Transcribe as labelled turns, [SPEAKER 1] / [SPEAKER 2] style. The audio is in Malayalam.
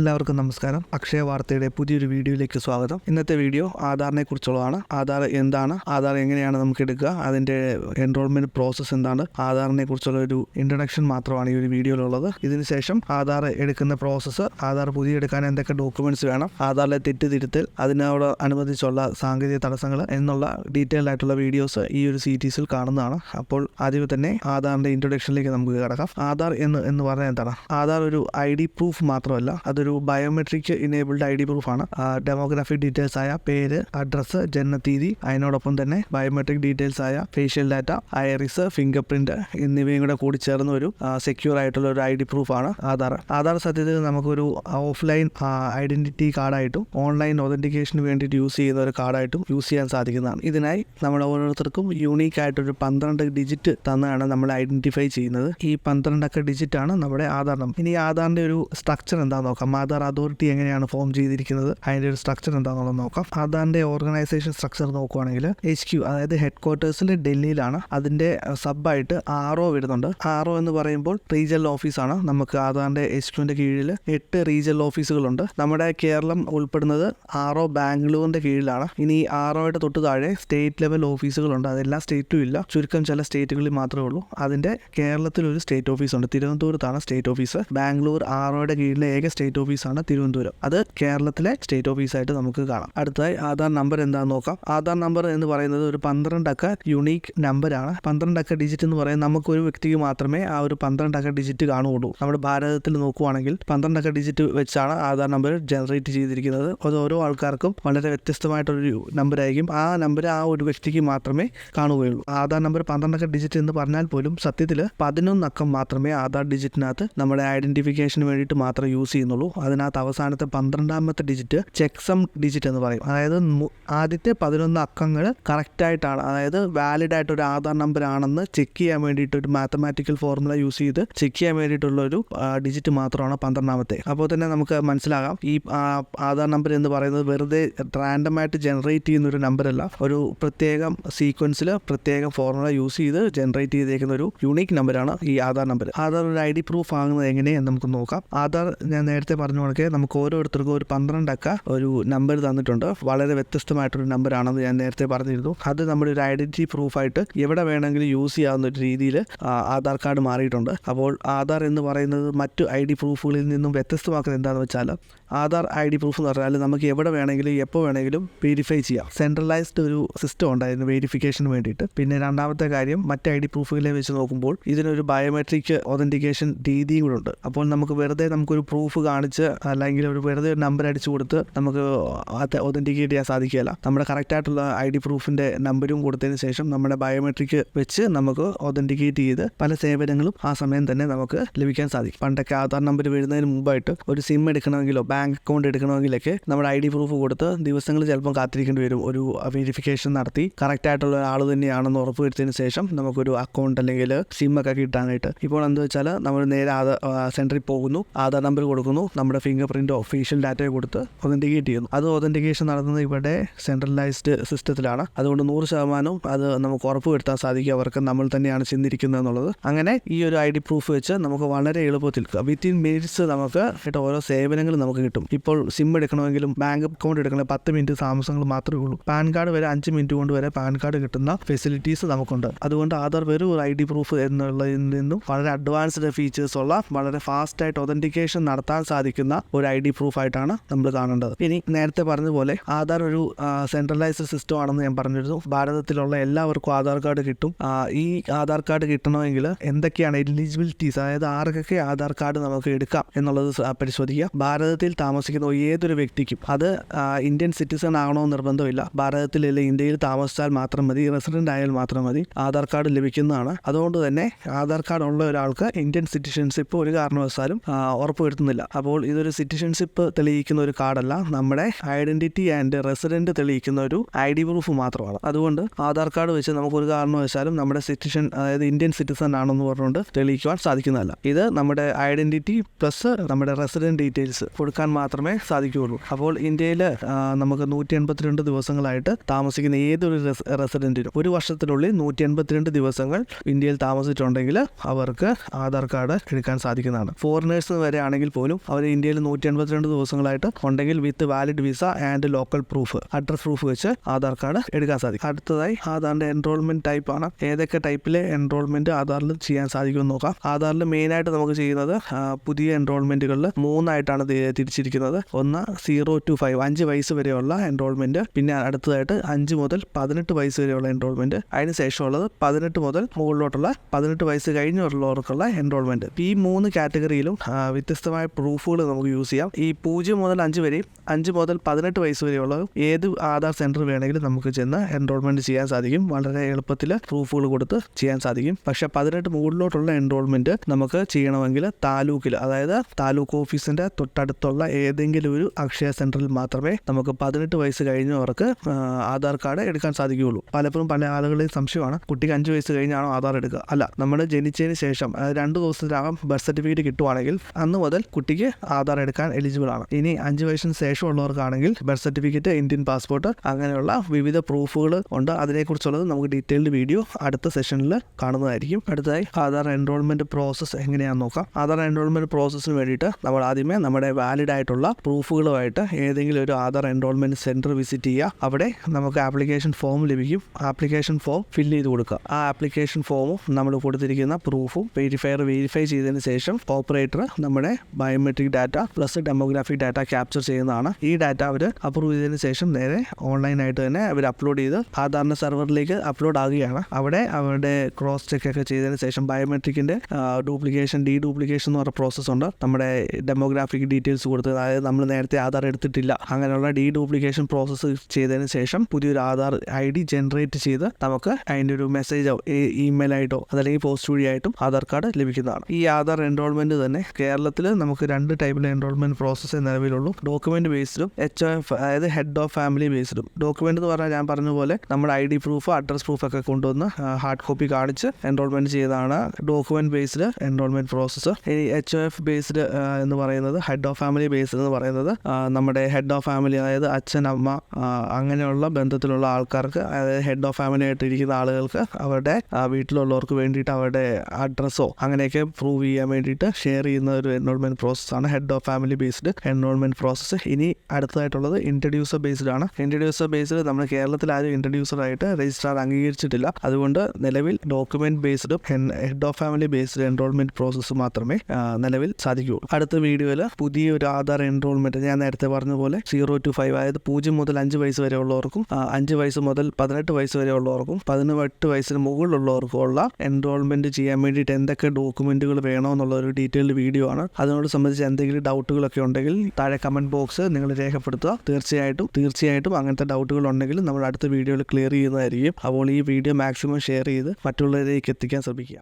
[SPEAKER 1] എല്ലാവർക്കും നമസ്കാരം. അക്ഷയ വാർത്തയുടെ പുതിയൊരു വീഡിയോയിലേക്ക് സ്വാഗതം. ഇന്നത്തെ വീഡിയോ ആധാറിനെ കുറിച്ചുള്ളതാണ്. ആധാർ എന്താണ്? ആധാർ എങ്ങനെയാണ് നമുക്ക് എടുക്കുക? അതിന്റെ എൻറോൾമെന്റ് പ്രോസസ്സ് എന്താണ്? ആധാറിനെ കുറിച്ചുള്ള ഒരു ഇൻട്രഡക്ഷൻ മാത്രമാണ് ഈ ഒരു വീഡിയോയിലുള്ളത്. ഇതിനുശേഷം ആധാർ എടുക്കുന്ന പ്രോസസ്സ് ആധാർ പുതിയ എടുക്കാൻ എന്തൊക്കെ ഡോക്യുമെന്റ്സ് വേണം ആധാറിലെ തെറ്റ് തിരുത്തൽ അതിനോട് അനുബന്ധിച്ചുള്ള സാങ്കേതിക തടസ്സങ്ങൾ എന്നുള്ള ഡീറ്റെയിൽഡ് ആയിട്ടുള്ള വീഡിയോസ് ഈ ഒരു സീരീസിൽ കാണുന്നതാണ്. അപ്പോൾ ആദ്യമേ തന്നെ ആധാറിന്റെ ഇൻട്രൊഡക്ഷനിലേക്ക് നമുക്ക് കിടക്കാം. ആധാർ എന്ന് എന്ന് പറഞ്ഞാൽ എന്താണ്? ആധാർ ഒരു ഐ ഡി പ്രൂഫ് മാത്രമല്ല അതൊരു ബയോമെട്രിക് ഇനേബിൾഡ് ഐ ഡി പ്രൂഫാണ് ഡെമോഗ്രാഫിക് ഡീറ്റെയിൽസ് ആയ പേര് അഡ്രസ്സ് ജനനത്തീയതി അതിനോടൊപ്പം തന്നെ ബയോമെട്രിക് ഡീറ്റെയിൽസ് ആയ facial data iris finger print എന്നിവയും കൂടെ കൂടി ചേർന്ന ഒരു സെക്യൂർ ആയിട്ടുള്ള ഒരു ഐ ഡി പ്രൂഫാണ് ആധാർ. ആധാർ സത്യത്തിൽ നമുക്കൊരു ഓഫ്ലൈൻ ഐഡന്റിറ്റി കാർഡായിട്ടും ഓൺലൈൻ ഒതന്റിക്കേഷന് വേണ്ടിയിട്ട് യൂസ് ചെയ്യുന്ന ഒരു കാർഡായിട്ടും യൂസ് ചെയ്യാൻ സാധിക്കുന്നതാണ്. ഇതിനായി നമ്മൾ ഓരോരുത്തർക്കും യൂണീക്ക് ആയിട്ടൊരു പന്ത്രണ്ട് ഡിജിറ്റ് തന്നാണ് നമ്മൾ ഐഡന്റിഫൈ ചെയ്യുന്നത്. ഈ പന്ത്രണ്ടൊക്കെ ഡിജിറ്റ് ആണ് നമ്മുടെ ആധാർ നമ്പർ. ഇനി ആധാറിന്റെ ഒരു സ്ട്രക്ചർ എന്താണെന്ന് നോക്കാം. ആധാർ അതോറിറ്റി എങ്ങനെയാണ് ഫോം ചെയ്തിരിക്കുന്നത് അതിന്റെ ഒരു സ്ട്രക്ചർ എന്താണെന്നുള്ളത് നോക്കാം. ആധാറിന്റെ ഓർഗനൈസേഷൻ സ്ട്രക്ചർ നോക്കുവാണെങ്കിൽ എച്ച് ക്യു അതായത് ഹെഡ് ക്വാർട്ടേഴ്സിൽ ഡൽഹിയിലാണ്. അതിന്റെ സബായിട്ട് ആർ ഒ വരുന്നുണ്ട്. ആർ ഒ എന്ന് പറയുമ്പോൾ റീജിയണൽ ഓഫീസാണ്. നമുക്ക് ആധാറിന്റെ എച്ച് ക്യുവിന്റെ കീഴിൽ എട്ട് റീജിയണൽ ഓഫീസുകളുണ്ട്. നമ്മുടെ കേരളം ഉൾപ്പെടുന്നത് ആർ ഒ ബാംഗ്ലൂരിന്റെ കീഴിലാണ്. ഇനി ആർ ഒയുടെ തൊട്ട് താഴെ സ്റ്റേറ്റ് ലെവൽ ഓഫീസുകളുണ്ട്. അതെല്ലാ സ്റ്റേറ്റും ഇല്ല. ചുരുക്കം ചില സ്റ്റേറ്റുകളിൽ മാത്രമേ ഉള്ളൂ. അതിന്റെ കേരളത്തിൽ ഒരു സ്റ്റേറ്റ് ഓഫീസുണ്ട്. തിരുവനന്തപുരത്താണ് സ്റ്റേറ്റ് ഓഫീസ്. ബാംഗ്ലൂർ ആർ ഒയുടെ കീഴിലെ ഏക സ്റ്റേറ്റ് ഓഫീസാണ് തിരുവനന്തപുരം. അത് കേരളത്തിലെ സ്റ്റേറ്റ് ഓഫീസായിട്ട് നമുക്ക് കാണാം. അടുത്തതായി ആധാർ നമ്പർ എന്താണെന്ന് നോക്കാം. ആധാർ നമ്പർ എന്ന് പറയുന്നത് ഒരു പന്ത്രണ്ടക്ക യുണീക്ക് നമ്പറാണ് പന്ത്രണ്ടക്ക ഡിജിറ്റ് എന്ന് പറയുന്നത് നമുക്ക് ഒരു വ്യക്തിക്ക് മാത്രമേ ആ ഒരു പന്ത്രണ്ടക്ക ഡിജിറ്റ് കാണുകയുള്ളൂ. നമ്മുടെ ഭാരതത്തിൽ നോക്കുവാണെങ്കിൽ പന്ത്രണ്ടക്ക ഡിജിറ്റ് വെച്ചാണ് ആധാർ നമ്പർ ജനറേറ്റ് ചെയ്തിരിക്കുന്നത്. അത് ഓരോ ആൾക്കാർക്കും വളരെ വ്യത്യസ്തമായിട്ടൊരു നമ്പർ ആയിരിക്കും. ആ നമ്പർ ആ ഒരു വ്യക്തിക്ക് മാത്രമേ കാണുകയുള്ളൂ. ആധാർ നമ്പർ പന്ത്രണ്ടക്ക ഡിജിറ്റ് എന്ന് പറഞ്ഞാൽ പോലും സത്യത്തിൽ പതിനൊന്നക്കം മാത്രമേ ആധാർ ഡിജിറ്റിനകത്ത് നമ്മുടെ ഐഡന്റിഫിക്കേഷന് വേണ്ടിയിട്ട് മാത്രം യൂസ് ചെയ്യുന്നുള്ളൂ. അതിനകത്ത് അവസാനത്തെ പന്ത്രണ്ടാമത്തെ ഡിജിറ്റ് ചെക്സം ഡിജിറ്റ് എന്ന് പറയും. അതായത് ആദ്യത്തെ പതിനൊന്ന് അക്കങ്ങൾ കറക്റ്റായിട്ടാണ് അതായത് വാലിഡ് ആയിട്ട് ഒരു ആധാർ നമ്പർ ആണെന്ന് ചെക്ക് ചെയ്യാൻ വേണ്ടിയിട്ട് ഒരു മാത്തമാറ്റിക്കൽ ഫോർമുല യൂസ് ചെയ്ത് ചെക്ക് ചെയ്യാൻ വേണ്ടിയിട്ടുള്ള ഒരു ഡിജിറ്റ് മാത്രമാണ് പന്ത്രണ്ടാമത്തെ. അപ്പോൾ തന്നെ നമുക്ക് മനസ്സിലാകാം. ഈ ആധാർ നമ്പർ എന്ന് പറയുന്നത് വെറുതെ റാൻഡമായിട്ട് ജനറേറ്റ് ചെയ്യുന്ന ഒരു നമ്പറല്ല ഒരു പ്രത്യേകം സീക്വൻസിൽ പ്രത്യേകം ഫോർമുല യൂസ് ചെയ്ത് ജനറേറ്റ് ചെയ്തേക്കുന്ന ഒരു യുണീക്ക് നമ്പറാണ് ഈ ആധാർ നമ്പർ ആധാർ ഒരു ഐ ഡി പ്രൂഫ് ആകുന്നത് എങ്ങനെയെന്ന് നമുക്ക് നോക്കാം. ആധാർ ഞാൻ നേരത്തെ പറഞ്ഞ കണക്കെ നമുക്ക് ഓരോരുത്തർക്കും ഒരു പന്ത്രണ്ടക്ക ഒരു നമ്പർ തന്നിട്ടുണ്ട്. വളരെ വ്യത്യസ്തമായിട്ടൊരു നമ്പറാണെന്ന് ഞാൻ നേരത്തെ പറഞ്ഞിരുന്നു. അത് നമ്മുടെ ഒരു ഐഡന്റിറ്റി പ്രൂഫായിട്ട് എവിടെ വേണമെങ്കിലും യൂസ് ചെയ്യാവുന്ന ഒരു രീതിയിൽ ആധാർ കാർഡ് മാറിയിട്ടുണ്ട്. അപ്പോൾ ആധാർ എന്ന് പറയുന്നത് മറ്റു ഐ ഡി പ്രൂഫുകളിൽ നിന്നും വ്യത്യസ്തമാക്കുന്നത് എന്താണെന്ന് വെച്ചാൽ ആധാർ ഐ ഡി പ്രൂഫ് എന്ന് പറഞ്ഞാൽ നമുക്ക് എവിടെ വേണമെങ്കിലും എപ്പോൾ വേണമെങ്കിലും വെരിഫൈ ചെയ്യാം. സെൻട്രലൈസ്ഡ് ഒരു സിസ്റ്റം ഉണ്ടായിരുന്നു വെരിഫിക്കേഷന് വേണ്ടിയിട്ട്. പിന്നെ രണ്ടാമത്തെ കാര്യം മറ്റ് ഐ ഡി പ്രൂഫുകളെ വെച്ച് നോക്കുമ്പോൾ ഇതിനൊരു ബയോമെട്രിക് ഒതന്റിക്കേഷൻ രീതിയും കൂടെ ഉണ്ട്. അപ്പോൾ നമുക്ക് വെറുതെ നമുക്കൊരു പ്രൂഫ് കാണിച്ച് അല്ലെങ്കിൽ ഒരു വെറുതെ ഒരു നമ്പർ അടിച്ചു കൊടുത്ത് നമുക്ക് അത് ഒതന്റിക്കേറ്റ് ചെയ്യാൻ സാധിക്കില്ല നമ്മുടെ കറക്റ്റ് ആയിട്ടുള്ള ഐ ഡി പ്രൂഫിന്റെ നമ്പരും കൊടുത്തതിന് ശേഷം നമ്മുടെ ബയോമെട്രിക് വെച്ച് നമുക്ക് ഒതന്റിക്കേറ്റ് ചെയ്ത് പല സേവനങ്ങളും ആ സമയം തന്നെ നമുക്ക് ലഭിക്കാൻ സാധിക്കും. പണ്ടൊക്കെ ആധാർ നമ്പർ വരുന്നതിന് മുമ്പായിട്ട് ഒരു സിം എടുക്കണമെങ്കിലോ ബാങ്ക് അക്കൗണ്ട് എടുക്കണമെങ്കിലൊക്കെ നമ്മുടെ ഐ ഡി പ്രൂഫ് കൊടുത്ത് ദിവസങ്ങൾ ചിലപ്പം കാത്തിരിക്കേണ്ടി വരും. ഒരു വെരിഫിക്കേഷൻ നടത്തി കറക്റ്റ് ആയിട്ടുള്ള ആൾ തന്നെയാണെന്ന് ഉറപ്പ് വരുത്തിയതിന് ശേഷം നമുക്കൊരു അക്കൗണ്ട് അല്ലെങ്കിൽ സിം ഒക്കെ കിട്ടാനായിട്ട്. ഇപ്പോൾ എന്താ വെച്ചാൽ നമ്മൾ നേരെ ആധാർ സെന്ററിൽ പോകുന്നു. ആധാർ നമ്പർ കൊടുക്കുന്നു. നമ്മുടെ ഫിംഗർ പ്രിന്റ് ഒഫീഷ്യൽ ഡാറ്റയെ കൊടുത്ത് ഒതന്റിക്കേറ്റ് ചെയ്യുന്നു. അത് ഒതന്റിക്കേഷൻ നടത്തുന്നത് ഇവിടെ സെൻട്രലൈസ്ഡ് സിസ്റ്റത്തിലാണ് അതുകൊണ്ട് നൂറ് ശതമാനവും അത് നമുക്ക് ഉറപ്പ് വരുത്താൻ സാധിക്കും അവർക്ക് നമ്മൾ തന്നെയാണ് ചെന്നിരിക്കുന്നത് എന്നുള്ളത്. അങ്ങനെ ഈ ഒരു ഐ ഡി പ്രൂഫ് വെച്ച് നമുക്ക് വളരെ എളുപ്പത്തിൽ വിത്തിൻ മിനിറ്റ്സ് നമുക്ക് ഇട്ട ഓരോ സേവനങ്ങൾ നമുക്ക് കിട്ടും. ഇപ്പോൾ സിം എടുക്കണമെങ്കിലും ബാങ്ക് അക്കൗണ്ട് എടുക്കണമെങ്കിൽ പത്ത് മിനിറ്റ് താമസങ്ങൾ മാത്രമേ ഉള്ളൂ. പാൻ കാർഡ് വരെ അഞ്ച് മിനിറ്റ് കൊണ്ട് വരെ പാൻ കാർഡ് കിട്ടുന്ന ഫെസിലിറ്റീസ് നമുക്കുണ്ട്. അതുകൊണ്ട് ആധാർ വെറും ഒരു ഐ ഡി പ്രൂഫ് എന്നുള്ളതിൽ നിന്നും വളരെ അഡ്വാൻസ്ഡ് ഫീച്ചേഴ്സ് ഉള്ള വളരെ ഫാസ്റ്റായിട്ട് ഒതന്റിക്കേഷൻ നടത്താൻ നടത്താൻ സാധിക്കുന്ന ഒരു ഐ ഡി പ്രൂഫ് ആയിട്ടാണ് നമ്മൾ കാണേണ്ടത്. ഇനി നേരത്തെ പറഞ്ഞതുപോലെ ആധാർ ഒരു സെൻട്രലൈസ്ഡ് സിസ്റ്റം ആണെന്ന് ഞാൻ പറഞ്ഞിരുന്നു. ഭാരതത്തിലുള്ള എല്ലാവർക്കും ആധാർ കാർഡ് കിട്ടും. ഈ ആധാർ കാർഡ് കിട്ടണമെങ്കിൽ എന്തൊക്കെയാണ് എലിജിബിലിറ്റീസ് അതായത് ആർക്കൊക്കെ ആധാർ കാർഡ് നമുക്ക് എടുക്കാം എന്നുള്ളത് പരിശോധിക്കുക. ഭാരതത്തിൽ താമസിക്കുന്ന ഏതൊരു വ്യക്തിക്കും അത് ഇന്ത്യൻ സിറ്റിസൺ ആകണമെന്ന് നിർബന്ധമില്ല. ഭാരതത്തിൽ അല്ലെങ്കിൽ ഇന്ത്യയിൽ താമസിച്ചാൽ മാത്രം മതി റെസിഡന്റ് ആയാൽ മാത്രം മതി ആധാർ കാർഡ് ലഭിക്കുന്നതാണ്. അതുകൊണ്ട് തന്നെ ആധാർ കാർഡ് ഉള്ള ഒരാൾക്ക് ഇന്ത്യൻ സിറ്റിസൺഷിപ്പ് ഒരു കാരണവശാലും ഉറപ്പുവരുത്തുന്നില്ല. അപ്പോൾ ഇതൊരു സിറ്റിസൺഷിപ്പ് തെളിയിക്കുന്ന ഒരു കാർഡല്ല. നമ്മുടെ ഐഡന്റിറ്റി ആൻഡ് റെസിഡന്റ് തെളിയിക്കുന്ന ഒരു ഐ ഡി പ്രൂഫ് മാത്രമാണ്. അതുകൊണ്ട് ആധാർ കാർഡ് വെച്ച് നമുക്ക് ഒരു കാരണം കാരണവശാലും നമ്മുടെ സിറ്റിസൺ അതായത് ഇന്ത്യൻ സിറ്റിസൺ ആണെന്ന് പറഞ്ഞുകൊണ്ട് തെളിയിക്കുവാൻ സാധിക്കുന്നതല്ല. ഇത് നമ്മുടെ ഐഡന്റിറ്റി പ്ലസ് നമ്മുടെ റെസിഡന്റ് ഡീറ്റെയിൽസ് കൊടുക്കാൻ മാത്രമേ സാധിക്കുകയുള്ളൂ. അപ്പോൾ ഇന്ത്യയിൽ നമുക്ക് നൂറ്റി എൺപത്തിരണ്ട് ദിവസങ്ങളായിട്ട് താമസിക്കുന്ന ഏതൊരു റെസിഡന്റിനും ഒരു വർഷത്തിനുള്ളിൽ നൂറ്റി എൺപത്തിരണ്ട് ദിവസങ്ങൾ ഇന്ത്യയിൽ താമസിച്ചിട്ടുണ്ടെങ്കിൽ അവർക്ക് ആധാർ കാർഡ് എടുക്കാൻ സാധിക്കുന്നതാണ്. ഫോറിനേഴ്സ് വരെ ആണെങ്കിൽ പോലും അവർ ഇന്ത്യയിൽ നൂറ്റി എൺപത്തിരണ്ട് ദിവസങ്ങളായിട്ട് ഉണ്ടെങ്കിൽ with valid visa and local proof address proof വെച്ച് ആധാർ കാർഡ് എടുക്കാൻ സാധിക്കും. അടുത്തതായി ആധാറിന്റെ എൻറോൾമെന്റ് ടൈപ്പ് ആണ്. ഏതൊക്കെ ടൈപ്പിലെ എൻറോൾമെന്റ് ആധാറിൽ ചെയ്യാൻ സാധിക്കുമെന്ന് നോക്കാം. ആധാറിൽ മെയിനായിട്ട് നമുക്ക് ചെയ്യുന്നത് പുതിയ എൻറോൾമെന്റുകളിൽ മൂന്നായിട്ടാണ് തിരിച്ചിരിക്കുന്നത്. ഒന്ന് സീറോ ടു ഫൈവ് അഞ്ച് വയസ്സ് വരെയുള്ള എൻറോൾമെന്റ് പിന്നെ അടുത്തതായിട്ട് അഞ്ച് മുതൽ പതിനെട്ട് വയസ്സ് വരെയുള്ള എൻറോൾമെന്റ് അതിന് ശേഷമുള്ളത് പതിനെട്ട് മുതൽ മുകളിലോട്ടുള്ള പതിനെട്ട് വയസ്സ് കഴിഞ്ഞുള്ളവർക്കുള്ള എൻറോൾമെന്റ് ഈ മൂന്ന് കാറ്റഗറിയിലും വ്യത്യസ്തമായ പ്രൂഫുകൾ നമുക്ക് യൂസ് ചെയ്യാം. ഈ പൂജ്യം മുതൽ അഞ്ച് വരെയും അഞ്ച് മുതൽ പതിനെട്ട് വയസ്സ് വരെയുള്ള ഏത് ആധാർ സെന്റർ വേണമെങ്കിലും നമുക്ക് ചെന്ന് എൻറോൾമെന്റ് ചെയ്യാൻ സാധിക്കും. വളരെ എളുപ്പത്തിൽ പ്രൂഫുകൾ കൊടുത്ത് ചെയ്യാൻ സാധിക്കും. പക്ഷെ പതിനെട്ട് മുകളിലോട്ടുള്ള എൻറോൾമെന്റ് നമുക്ക് ചെയ്യണമെങ്കിൽ താലൂക്കിൽ അതായത് താലൂക്ക് ഓഫീസിന്റെ തൊട്ടടുത്തുള്ള ഏതെങ്കിലും ഒരു അക്ഷയ സെന്ററിൽ മാത്രമേ നമുക്ക് പതിനെട്ട് വയസ്സ് കഴിഞ്ഞവർക്ക് ആധാർ കാർഡ് എടുക്കാൻ സാധിക്കുകയുള്ളൂ. പലപ്പോഴും പല ആളുകളുടെയും സംശയമാണ് കുട്ടിക്ക് അഞ്ച് വയസ്സ് കഴിഞ്ഞാണോ ആധാർ എടുക്കുക? അല്ല നമ്മൾ ജനിച്ചതിന് ശേഷം രണ്ട് ദിവസത്തിനകം ബർത്ത് സർട്ടിഫിക്കറ്റ് കിട്ടുവാണെങ്കിൽ അന്ന് മുതൽ കുട്ടിക്ക് ആധാർ എടുക്കാൻ എലിജിബിൾ ആണ്. ഇനി അഞ്ച് വയസ്സിന് ശേഷമുള്ളവർക്കാണെങ്കിൽ ബർത്ത് സർട്ടിഫിക്കറ്റ് ഇന്ത്യൻ പാസ്പോർട്ട് അങ്ങനെയുള്ള വിവിധ പ്രൂഫുകൾ ഉണ്ട്. അതിനെക്കുറിച്ചുള്ളത് നമുക്ക് ഡീറ്റെയിൽഡ് വീഡിയോ അടുത്ത സെഷനിൽ കാണുന്നതായിരിക്കും. അടുത്തതായി ആധാർ എൻറോൾമെന്റ് പ്രോസസ്സ് എങ്ങനെയാണെന്ന് നോക്കാം. ആധാർ എൻറോൾമെന്റ് പ്രോസസ്സിന് വേണ്ടിയിട്ട് നമ്മൾ ആദ്യമേ നമ്മുടെ വാലിഡ് ആയിട്ടുള്ള പ്രൂഫുകളുമായിട്ട് ഏതെങ്കിലും ഒരു ആധാർ എൻറോൾമെന്റ് സെന്റർ വിസിറ്റ് ചെയ്യുക. അവിടെ നമുക്ക് ആപ്ലിക്കേഷൻ ഫോം ലഭിക്കും. ആപ്ലിക്കേഷൻ ഫോം ഫിൽ ചെയ്ത് കൊടുക്കുക. ആ ആപ്ലിക്കേഷൻ ഫോമും നമ്മൾ കൊടുത്തിരിക്കുന്ന പ്രൂഫും വെരിഫയർ വെരിഫൈ ചെയ്തതിന് ശേഷം ഓപ്പറേറ്റർ നമ്മുടെ biometric data plus demographic data capture ചെയ്യുന്നതാണ്. ഈ ഡാറ്റ അവർ അപ്രൂവ് ചെയ്തതിന് ശേഷം നേരെ ഓൺലൈനായിട്ട് തന്നെ അവർ അപ്ലോഡ് ചെയ്ത് ആധാറിന്റെ സെർവറിലേക്ക് അപ്ലോഡ് ആകുകയാണ്. അവിടെ അവരുടെ ക്രോസ് ചെക്ക് ഒക്കെ ചെയ്തതിന് ശേഷം ബയോമെട്രിക്കിന്റെ ഡ്യൂപ്ലിക്കേഷൻ ഡീ ഡ്യൂപ്ലിക്കേഷൻ എന്ന് പറഞ്ഞ പ്രോസസ്സ് ഉണ്ട്. നമ്മുടെ ഡെമോഗ്രാഫിക് ഡീറ്റെയിൽസ് കൊടുത്ത് അതായത് നമ്മൾ നേരത്തെ ആധാർ എടുത്തിട്ടില്ല. അങ്ങനെയുള്ള ഡീ ഡ്യൂപ്ലിക്കേഷൻ പ്രോസസ്സ് ചെയ്തതിന് ശേഷം പുതിയൊരു ആധാർ ഐ ഡി ജനറേറ്റ് ചെയ്ത് നമുക്ക് അതിന്റെ ഒരു മെസ്സേജോ ഇമെയിൽ ആയിട്ടോ അതല്ലെങ്കിൽ പോസ്റ്റ് വഴിയായിട്ടും ആധാർ കാർഡ് ലഭിക്കുന്നതാണ്. ഈ ആധാർ എൻറോൾമെന്റ് തന്നെ കേരളത്തിൽ നമുക്ക് രണ്ട് ടൈപ്പിലെ എൻറോൾമെന്റ് പ്രോസസ്സേ നിലവിലുള്ളൂ. ഡോക്യുമെന്റ് ബേസ്ഡും എച്ച് എഫ് അതായത് ഹെഡ് ഓഫ് ഫാമിലി ബേസ്ഡും ഡോക്യുമെന്റ് എന്ന് പറഞ്ഞാൽ ഞാൻ പറഞ്ഞ പോലെ നമ്മുടെ I D proof address proof ഒക്കെ കൊണ്ടുവന്ന് ഹാർഡ് കോപ്പി കാണിച്ച് എൻറോൾമെന്റ് ചെയ്തതാണ് ഡോക്യുമെന്റ് ബേസ്ഡ് എൻറോൾമെന്റ് പ്രോസസ്സ് ഇനി എച്ച് എഫ് ബേസ്ഡ് എന്ന് പറയുന്നത് ഹെഡ് ഓഫ് ഫാമിലി ബേസ്ഡ് എന്ന് പറയുന്നത് നമ്മുടെ ഹെഡ് ഓഫ് ഫാമിലി അതായത് അച്ഛൻ അമ്മ അങ്ങനെയുള്ള ബന്ധത്തിലുള്ള ആൾക്കാർക്ക് അതായത് ഹെഡ് ഓഫ് ഫാമിലി ആയിട്ട് ഇരിക്കുന്ന ആളുകൾക്ക് അവരുടെ വീട്ടിലുള്ളവർക്ക് വേണ്ടിയിട്ട് അവരുടെ അഡ്രസ്സോ അങ്ങനെയൊക്കെ പ്രൂവ് ചെയ്യാൻ വേണ്ടിയിട്ട് ഷെയർ ചെയ്യുന്ന ഒരു എൻറോൾമെന്റ് പ്രോസസ്സാണ് head of family based enrolment process ഇനി അടുത്തതായിട്ടുള്ളത് ഇൻട്രഡ്യൂസർ ബേസ്ഡ് ആണ്. ഇൻട്രഡ്യൂസർ ബേസ്ഡ് നമ്മൾ കേരളത്തിൽ ആരും ഇൻട്രഡ്യൂസർ ആയിട്ട് രജിസ്ട്രാർ അംഗീകരിച്ചിട്ടില്ല. അതുകൊണ്ട് നിലവിൽ document ബേസ്ഡും head of family based enrolment process മാത്രമേ നിലവിൽ സാധിക്കുകയുള്ളൂ അടുത്ത വീഡിയോയിൽ പുതിയൊരു ആധാർ എൻറോൾമെന്റ് ഞാൻ നേരത്തെ പറഞ്ഞ പോലെ സീറോ ടു ഫൈവ് അതായത് പൂജ്യം മുതൽ അഞ്ച് വയസ്സ് വരെ ഉള്ളവർക്കും അഞ്ച് വയസ്സ് മുതൽ പതിനെട്ട് വയസ്സ് വരെ ഉള്ളവർക്കും പതിനെട്ട് വയസ്സിന് മുകളിലുള്ളവർക്കും ഉള്ള എൻറോൾമെന്റ് ചെയ്യാൻ വേണ്ടിയിട്ട് എന്തൊക്കെ ഡോക്യുമെന്റുകൾ വേണമെന്നുള്ള ഒരു ഡീറ്റെയിൽഡ് വീഡിയോ ആണ്. അതിനോട് സംബന്ധിച്ച് എന്തെങ്കിലും ഡൗട്ടുകളൊക്കെ ഉണ്ടെങ്കിൽ താഴെ കമന്റ് ബോക്സ് നിങ്ങൾ രേഖപ്പെടുത്തുക. തീർച്ചയായിട്ടും തീർച്ചയായിട്ടും അങ്ങനത്തെ ഡൗട്ടുകൾ ഉണ്ടെങ്കിൽ നമ്മൾ അടുത്ത വീഡിയോയിൽ ക്ലിയർ ചെയ്യുന്നതായിരിക്കും. അപ്പോൾ ഈ വീഡിയോ മാക്സിമം ഷെയർ ചെയ്ത് മറ്റുള്ളവരിലേക്ക് എത്തിക്കാൻ ശ്രമിക്കുക.